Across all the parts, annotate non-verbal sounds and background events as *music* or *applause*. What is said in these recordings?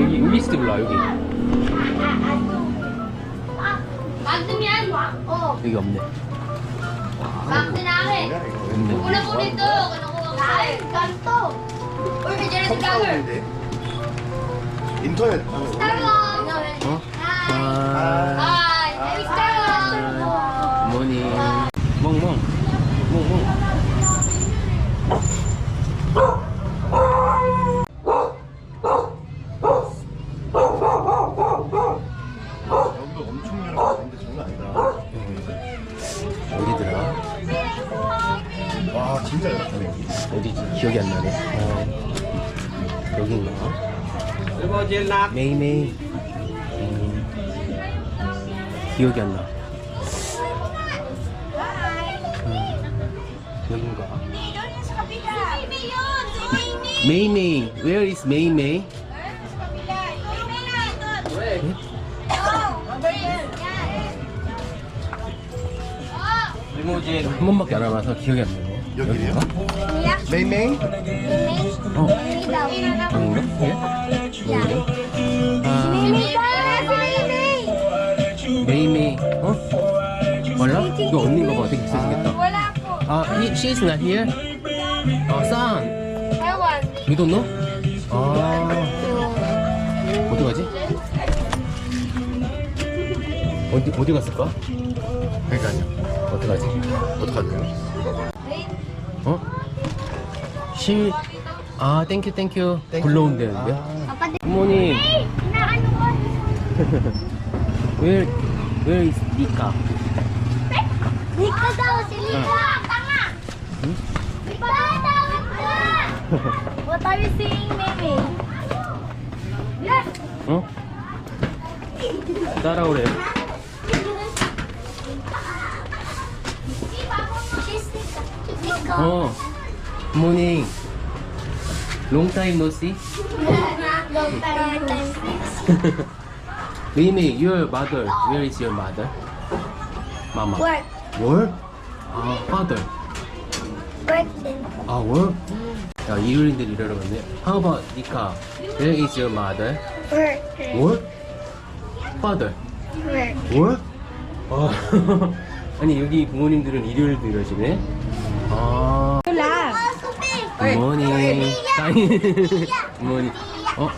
여기 여기 있을지 몰라 여기? Oh, 여기 없네? 없네. 컴퓨터인데 인터넷. Hello. 어? 아. Hey, Starla. 모닝 멍멍 멍멍 어, 여긴가? 메이메이 음, 기억이 안 나. 음, 여긴가? 메이메이, where is 메이메이? 리모진 한 번밖에 안 와봐서 기억이 안 나네. 여긴가? 메이메이? 어, 여긴가? 이게? 아, 메이메이, 어? 몰라? 이거 언니인가 봐. 되게 po. 아, he, she's not here? 어, son. You don't know? 아, 어디 가지? 어디, 어디 갔을까? 그러니까요. 어디 가지? 어떡하죠? 어? 실, 아, 땡큐, 땡큐. 굴러온대는데? 아, 부모님? Lika daw, si Lika. Tanga. Hmm? Lika daw, Lika. What are you saying? Yes. 어? 따라오래. 어, 굿 모닝. 롱 타임 노시? Long time, time. 메이메이, your mother. Where is your mother? 마마. Work. 월? 아, father. 아, 월? 야, 일요일인데 일하러 갔네. How about 니카? Where is your mother? Work. 월? father. Work. 월? 아, 아니, 여기 부모님들은 일요일도 일하시네? 아, 굿모닝. 굿모닝. 어?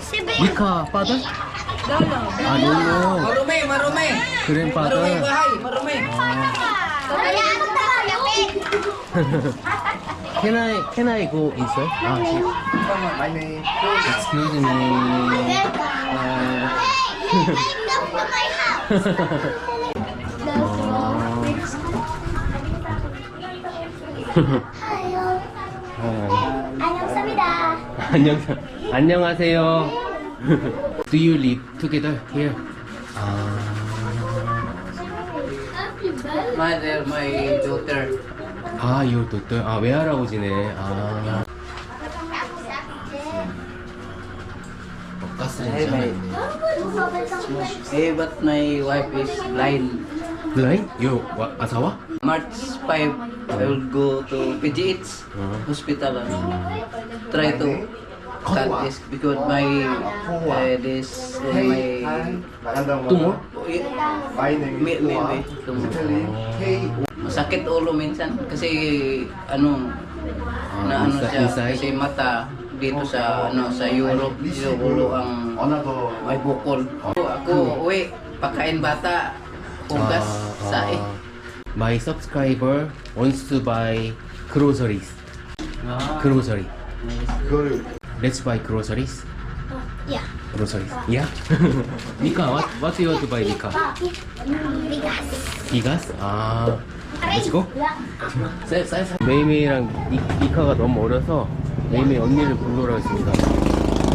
니카, father? 아, 노노. Marumi, marumi. grandfather. Marumi bahay, talaga? Can I, can I go inside? 아, 씨. My name. excuse me. 아, Come 안녕, 안녕하세요. Do you live together here? 아, Mother, my daughter. 아, your daughter. 아, 외할아버지네. 아, 어, 가스레인지 하나 있네. Eh, but my wife is blind. 블라인? 요, 와, 아사와? March 5, I will go to PGH hospital and try to cut this because my uh, this uh, my tumor. May, may, may tumor. Masakit ulo minsan kasi ano ah, na ano siya kasi mata dito sa ano sa Europe yung ulo ang may bukol. Ako, uwi, pagkain bata, hugas, ah, ah. sae. My subscriber wants to buy groceries. Ah, Grocery. 그거를 Let's buy groceries. Yeah. Groceries. Yeah? Mika, what, what do you want to buy, Mika? Bigas. 비가스? 아, let's go. sa. 메이메이랑 니, 니카가 너무 어려서 메이메이 언니를 불러라 했습니다.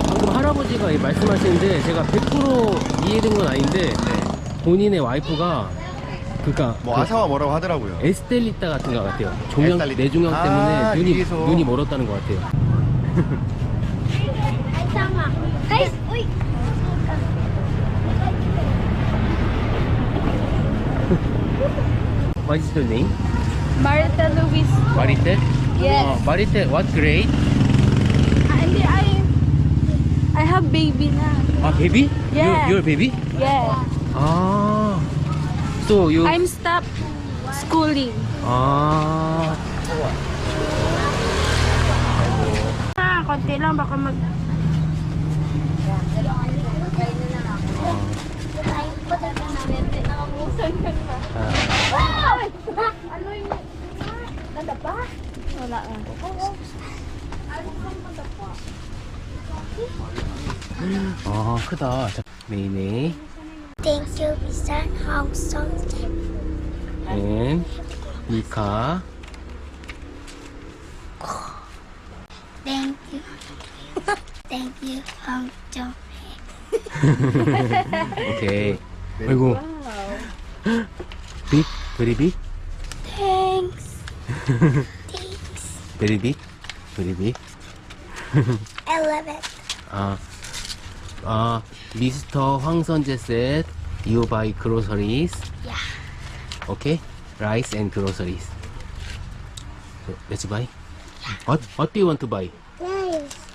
방금 할아버지가 이 말씀하시는데 제가 100% 이해된 건 아닌데 본인의 와이프가 그니까 뭐 아사와 뭐라고 하더라고요. 에스텔리타 같은 것 같아요. 종양 에스텔리타. 때문에 아, 눈이 위에서. 눈이 멀었다는 것 같아요. Ay, tama. Guys, uy. What is your name? Marta Luis. 마리테? Yes. 어, 마리테 what grade? Ah, hindi, I, I have baby na. 아, 베비? Yeah. Your, your baby? Yeah. 아. So you I'm stop schooling. 아. Ah, konti lang baka mag wala ah. 아, 크다. 자, 메이메 이. Thank you, Mr. Hong Song. and 미카. Thank you. Thank you, Hong Song. 오케이. 아이고. 빅? 베리 빅? Thanks. Thanks. 베리 빅? 베리 빅? I love it. 아, 아, 미스터 황선재 said you buy groceries. Yeah. Okay? Rice and groceries. So, let's buy. Yeah. What, what do you want to buy? Nice.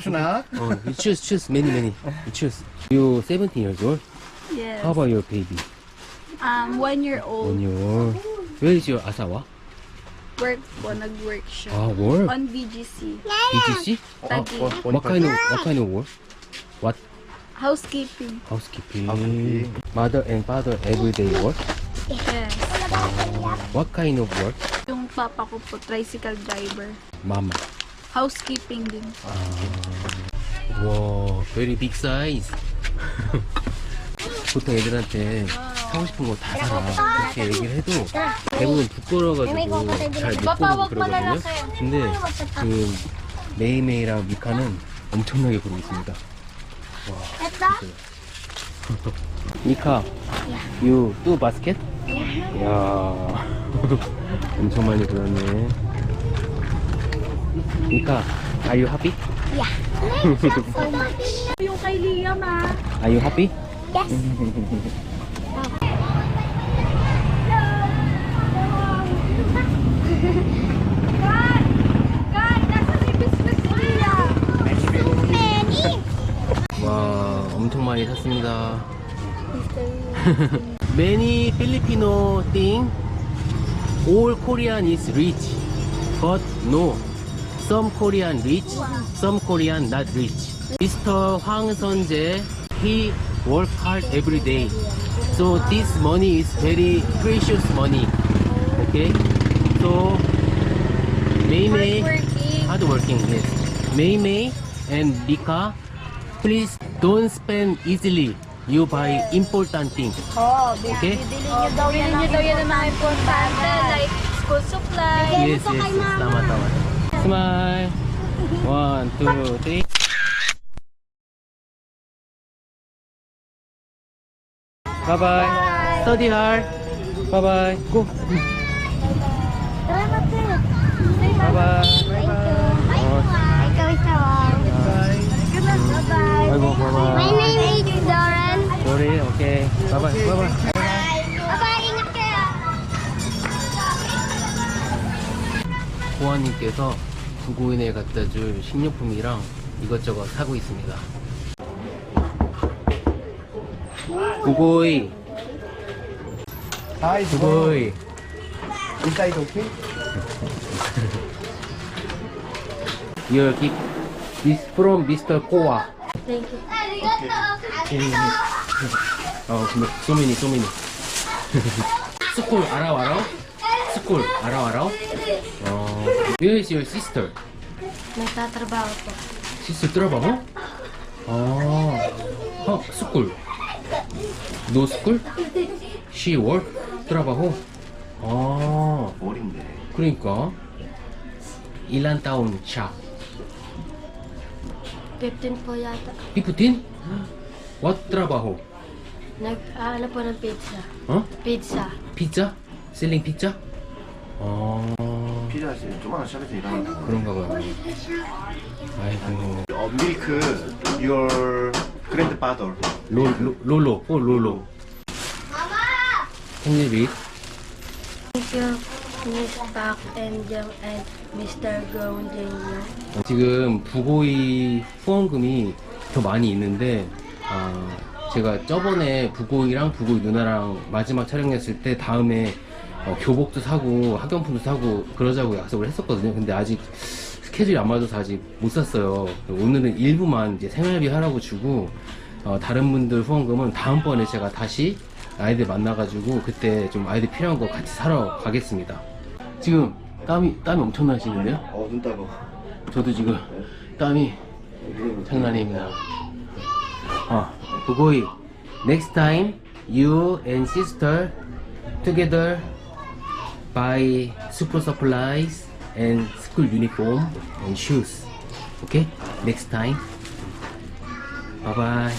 스나 *laughs* *laughs* Oh, you choose, choose, many, many. You choose. You 17 years old? Yes. How about your baby? Um, one year old. One year old. Where is your asawa? Work po, nag-work siya. Ah, work. On BGC. BGC? Ah, Tagi. what, what kind of, what kind of work? What? Housekeeping. Housekeeping. Housekeeping. Mother and father everyday work? Yes. What kind of work? Yung papa ko po, tricycle driver. Mama. Housekeeping din. 와, very big size. 보통 애들한테 사고 싶은 거 다 사라 이렇게 얘기를 해도 대부분 부끄러워가지고 잘못 고르고 그러거든요. 근데 그 메이메이랑 미카는 엄청나게 고르고 있습니다. 미카, you do basket? 야, 엄청 많이 고르네. 미카, are you happy? Yung kay Liam ah. Are you happy? Yes. Guys, nasa may business si Liam. Many. 와 엄청 많이 샀습니다. Many Filipino think all Korean is rich, but no. Some Korean rich, some Korean not rich. Mr. Hwang Sunjae, he work hard every day. So this money is very precious money. Okay? So May May Hardworking. hardworking, yes. May May and Mika, please don't spend easily. You buy important things. Oh, Okay? Bilhin oh, niyo daw yan ng mga importante like school supplies. Yes, yes, yes. Tama, tama. Smile. One, two, three. Bye bye. Study hard. Bye bye. Go. 보아님께서 구고인에 갖다 줄 식료품이랑 이것저것 사고 있습니다. 구고이, 하이 구고이. 인사이드 오케이? Your gift is from Mr. Koa. 어, 근데 so many, so many. 스쿨 알아 알아? 스쿨 알아 알아? 어, where is your sister? Nagtatrabaho po. Sister trabaho? 아, 어, 스쿨. No school? She work? trabaho? 아, 어린데 그러니까 ilan taon siya? 15 po yata. 15? What trabaho? Nag, ah, ano po ng pizza? 어? Pizza. 피자? 셀 링 피자? 아, 피자지 조그마한 샵에서 일하는 그런가 봐요. 아이고. 어 밀크 your grandfather 롤로, 어, 롤로. 형님이 Thank you. Miss Pak and Jung and Mr. Gong Jr. 지금 부고이 후원금이 더 많이 있는데 아, 제가 저번에 부고이랑 부고이 누나랑 마지막 촬영했을 때 다음에 어, 교복도 사고 학용품도 사고 그러자고 약속을 했었거든요. 근데 아직 스케줄이 안 맞아서 아직 못 샀어요. 오늘은 일부만 이제 생활비 하라고 주고 어, 다른 분들 후원금은 다음번에 제가 다시 아이들 만나가지고 그때 좀 아이들 필요한 거 같이 사러 가겠습니다. 지금 땀이 땀이 엄청 나시는데요? 어, 눈 따가워. 저도 지금 땀이 장난입니다. 어, 부고이. Next time, you and sister together buy super supplies and school uniform and shoes. Okay? Next time. Bye bye.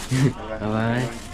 bye bye.